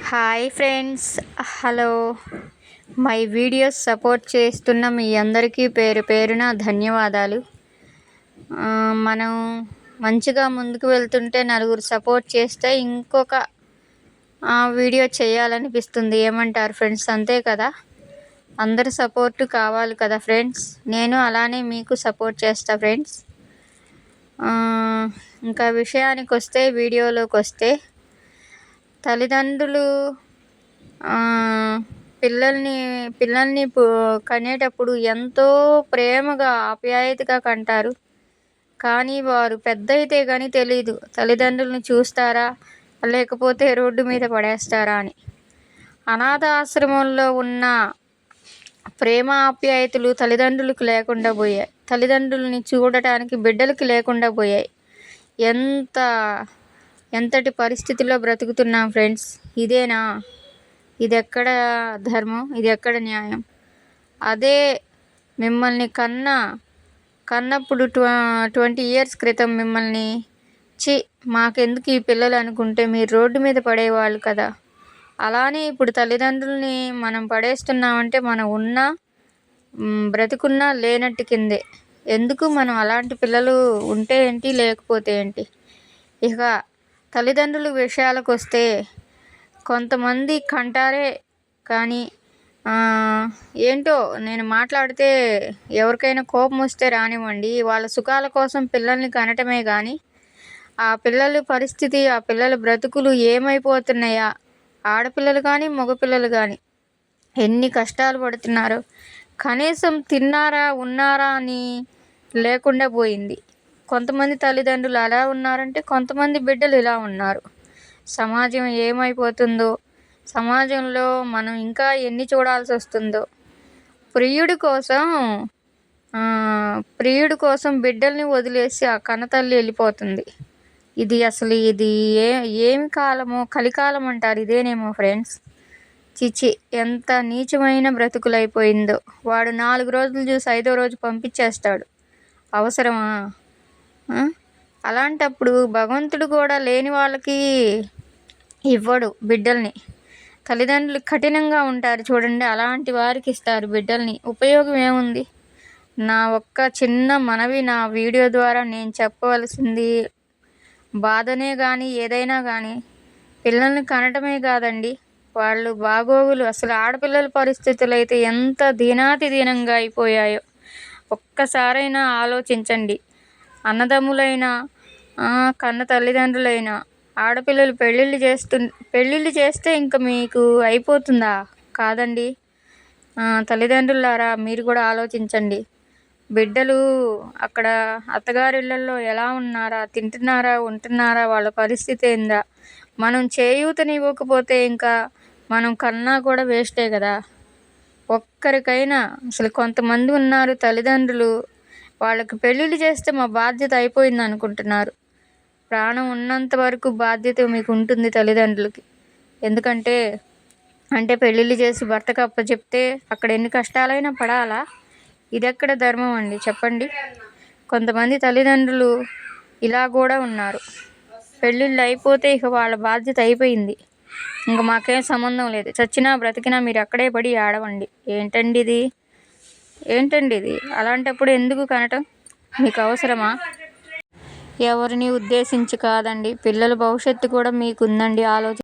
Hi friends hello. My videos support చేస్తున్న మీ అందరికీ పేరు పేరున ధన్యవాదాలు. మనం మంచిగా ముందుకు వెళ్తుంటే నలుగురు సపోర్ట్ చేస్తే ఇంకొక ఆ, వీడియో చేయాలనిపిస్తుంది. ఏమంటారు ఫ్రెండ్స్? అంతే కదా? అందరు సపోర్ట్ కావాలి కదా ఫ్రెండ్స్? నేను అలానే మీకు సపోర్ట్ చేస్తా ఫ్రెండ్స్. ఇంకా విషయానికి వస్తే వీడియోలోకి వస్తే తల్లిదండ్రులు పిల్లల్ని పిల్లల్ని కనేటప్పుడు ఎంతో ప్రేమగా ఆప్యాయతగా కంటారు. కానీ వారు పెద్ద అయితే కానీ తెలియదు తల్లిదండ్రులను చూస్తారా? లేకపోతే రోడ్డు మీద పడేస్తారా అని. అనాథ ఆశ్రమంలో ఉన్న ప్రేమ ఆప్యాయతలు తల్లిదండ్రులకు లేకుండా పోయాయి. తల్లిదండ్రులని చూడటానికి బిడ్డలకి లేకుండా పోయాయి. ఎంత ఎంతటి పరిస్థితిలో బ్రతుకుతున్నాం ఫ్రెండ్స్? ఇదేనా? ఇది ఎక్కడ ధర్మం? ఇది ఎక్కడ న్యాయం? అదే మిమ్మల్ని కన్నా కన్నప్పుడు ట్వ ట్వంటీ ఇయర్స్ క్రితం మిమ్మల్ని చి మాకెందుకు ఈ పిల్లలు అనుకుంటే మీరు రోడ్డు మీద పడేవాళ్ళు కదా. అలానే ఇప్పుడు తల్లిదండ్రుల్ని మనం పడేస్తున్నామంటే మనం ఉన్నా బ్రతుకున్నా బ్రతికున్నా లేనట్టు కిందే. ఎందుకు మనం అలాంటి పిల్లలు ఉంటే ఏంటి లేకపోతే ఏంటి? ఇక తల్లిదండ్రుల విషయాలకు వస్తే కొంతమంది కంటారే కానీ ఏంటో నేను మాట్లాడితే ఎవరికైనా కోపం వస్తే రానివ్వండి. వాళ్ళ సుఖాల కోసం పిల్లల్ని కనటమే కానీ ఆ పిల్లల పరిస్థితి ఆ పిల్లల బ్రతుకులు ఏమైపోతున్నాయా? ఆడపిల్లలు కానీ మగపిల్లలు కానీ ఎన్ని కష్టాలు పడుతున్నారు? కనీసం తిన్నారా ఉన్నారా అని లేకుండా పోయింది. కొంతమంది తల్లిదండ్రులు అలా ఉన్నారంటే కొంతమంది బిడ్డలు ఇలా ఉన్నారు. సమాజం ఏమైపోతుందో సమాజంలో మనం ఇంకా ఎన్ని చూడాల్సి వస్తుందో. ప్రియుడి కోసం ప్రియుడి కోసం బిడ్డల్ని వదిలేసి ఆ కన్నతల్లి వెళ్ళిపోతుంది. ఇది అసలు ఇది ఏ ఏమి కాలమో కలికాలం అంటారు ఇదేనేమో ఫ్రెండ్స్. చిచి ఎంత నీచమైన బ్రతుకులైపోయిందో. వాడు నాలుగు రోజులు చూసి ఐదో రోజు పంపించేస్తాడు. అవసరమా? అలాంటప్పుడు భగవంతుడు కూడా లేని వాళ్ళకి ఇవ్వడు బిడ్డల్ని. తల్లిదండ్రులు కఠినంగా ఉంటారు చూడండి అలాంటి వారికి ఇస్తారు బిడ్డల్ని. ఉపయోగం ఏముంది? నా ఒక్క చిన్న మనవి నా వీడియో ద్వారా నేను చెప్పవలసింది బాధనే కానీ ఏదైనా కానీ పిల్లల్ని కనటమే కాదండి. వాళ్ళు బాగోగులు అసలు ఆడపిల్లల పరిస్థితులు అయితే ఎంత దీనాతి దీనంగా అయిపోయాయో. ఒక్కసారైనా ఆలోచించండి. అన్నదమ్ములైనా కన్న తల్లిదండ్రులైనా ఆడపిల్లలు పెళ్ళిళ్ళు చేస్తు పెళ్ళిళ్ళు చేస్తే ఇంకా మీకు అయిపోతుందా? కాదండి. తల్లిదండ్రులారా మీరు కూడా ఆలోచించండి. బిడ్డలు అక్కడ అత్తగారిళ్ళల్లో ఎలా ఉన్నారా తింటున్నారా ఉంటున్నారా వాళ్ళ పరిస్థితి ఏందా? మనం చేయూతనివ్వకపోతే ఇంకా మనం కన్నా కూడా వేస్టే కదా. ఒక్కరికైనా అసలు కొంతమంది ఉన్నారు తల్లిదండ్రులు వాళ్ళకి పెళ్ళిళ్ళు చేస్తే మా బాధ్యత అయిపోయింది అనుకుంటున్నారు. ప్రాణం ఉన్నంత వరకు బాధ్యత మీకు ఉంటుంది తల్లిదండ్రులకి. ఎందుకంటే అంటే పెళ్ళిళ్ళు చేసి భర్తకు అప్పచెప్తే అక్కడ ఎన్ని కష్టాలైనా పడాలా? ఇదెక్కడ ధర్మం అండి? చెప్పండి. కొంతమంది తల్లిదండ్రులు ఇలా కూడా ఉన్నారు. పెళ్ళిళ్ళు అయిపోతే ఇక వాళ్ళ బాధ్యత అయిపోయింది. ఇంకా మాకేం సంబంధం లేదు. చచ్చినా బ్రతికినా మీరు అక్కడే పడి ఆడవండి. ఏంటండి ఇది? ఏంటండి ఇది? అలాంటప్పుడు ఎందుకు కనటం? మీకు అవసరమా? ఎవరిని ఉద్దేశించి కాదండి. పిల్లల భవిష్యత్తు కూడా మీకు ఉందండి ఆలోచన.